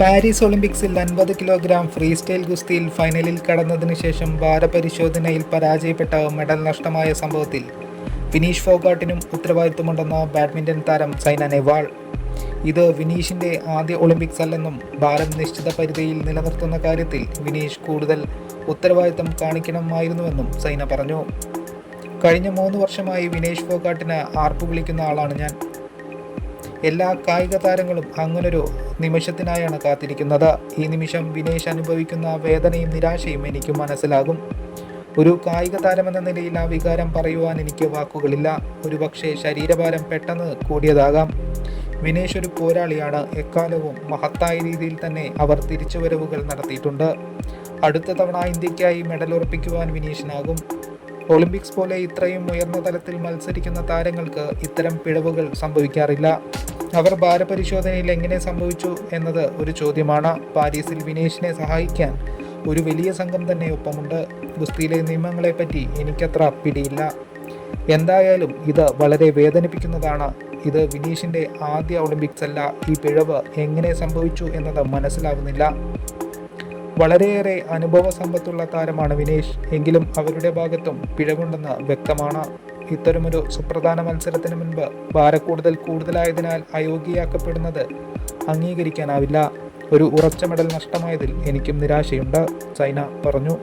Paris ഒളിമ്പിക്സിൽ അൻപത് kilogram free style ഗുസ്തിയിൽ ഫൈനലിൽ കടന്നതിന് ശേഷം ഭാരപരിശോധനയിൽ പരാജയപ്പെട്ട മെഡൽ നഷ്ടമായ സംഭവത്തിൽ വിനീഷ് ഫോഗാട്ടിനും ഉത്തരവാദിത്തമുണ്ടെന്ന ബാഡ്മിന്റൺ താരം സൈന നെഹ്വാൾ. ഇത് വിനീഷിന്റെ ആദ്യ ഒളിമ്പിക്സ് അല്ലെന്നും ഭാരം നിശ്ചിത പരിധിയിൽ നിലനിർത്തുന്ന കാര്യത്തിൽ വിനീഷ് കൂടുതൽ ഉത്തരവാദിത്തം കാണിക്കണമായിരുന്നുവെന്നും സൈന പറഞ്ഞു. കഴിഞ്ഞ മൂന്ന് വർഷമായി വിനേഷ് ഫോഗാട്ടിന് ആർപ്പ് വിളിക്കുന്ന ആളാണ് ഞാൻ. എല്ലാ കായിക താരങ്ങളും അങ്ങനൊരു നിമിഷത്തിനായാണ് കാത്തിരിക്കുന്നത്. ഈ നിമിഷം വിനേഷ് അനുഭവിക്കുന്ന വേദനയും നിരാശയും എനിക്ക് മനസ്സിലാകും. ഒരു കായിക താരമെന്ന നിലയിൽ ആ വികാരം പറയുവാൻ എനിക്ക് വാക്കുകളില്ല. ഒരുപക്ഷെ ശരീരഭാരം പെട്ടെന്ന് കൂടിയതാകാം. വിനേഷ് ഒരു പോരാളിയാണ്. എക്കാലവും മഹത്തായ രീതിയിൽ തന്നെ അവർ തിരിച്ചുവരവുകൾ നടത്തിയിട്ടുണ്ട്. അടുത്ത തവണ ഇന്ത്യക്കായി മെഡൽ ഉറപ്പിക്കുവാൻ വിനീഷിനാകും. ഒളിമ്പിക്സ് പോലെ ഇത്രയും ഉയർന്ന തലത്തിൽ മത്സരിക്കുന്ന താരങ്ങൾക്ക് ഇത്തരം പിഴവുകൾ സംഭവിക്കാറില്ല. അവർ ഭാരപരിശോധനയിൽ എങ്ങനെ സംഭവിച്ചു എന്നത് ഒരു ചോദ്യമാണ്. പാരീസിൽ വിനേഷിനെ സഹായിക്കാൻ ഒരു വലിയ സംഘം തന്നെ ഒപ്പമുണ്ട്. ഗുസ്തിയിലെ നിയമങ്ങളെപ്പറ്റി എനിക്കത്ര പിടിയില്ല. എന്തായാലും ഇത് വളരെ വേദനിപ്പിക്കുന്നതാണ്. ഇത് വിനീഷിന്റെ ആദ്യ ഒളിമ്പിക്സ് അല്ല ഈ പിഴവ് എങ്ങനെ സംഭവിച്ചു എന്നത് മനസ്സിലാവുന്നില്ല. വളരെയേറെ അനുഭവ സമ്പത്തുള്ള താരമാണ് വിനേഷ്. എങ്കിലും അവരുടെ ഭാഗത്തും പിഴവുണ്ടെന്ന് വ്യക്തമാണ്. ഇത്തരമൊരു സുപ്രധാന മത്സരത്തിന് മുൻപ് ഭാരക്കൂടുതൽ കൂടുതലായതിനാൽ അയോഗ്യയാക്കപ്പെടുന്നത് അംഗീകരിക്കാനാവില്ല. ഒരു ഉറച്ച മെഡൽ നഷ്ടമായതിൽ എനിക്കും നിരാശയുണ്ട് സൈന പറഞ്ഞു.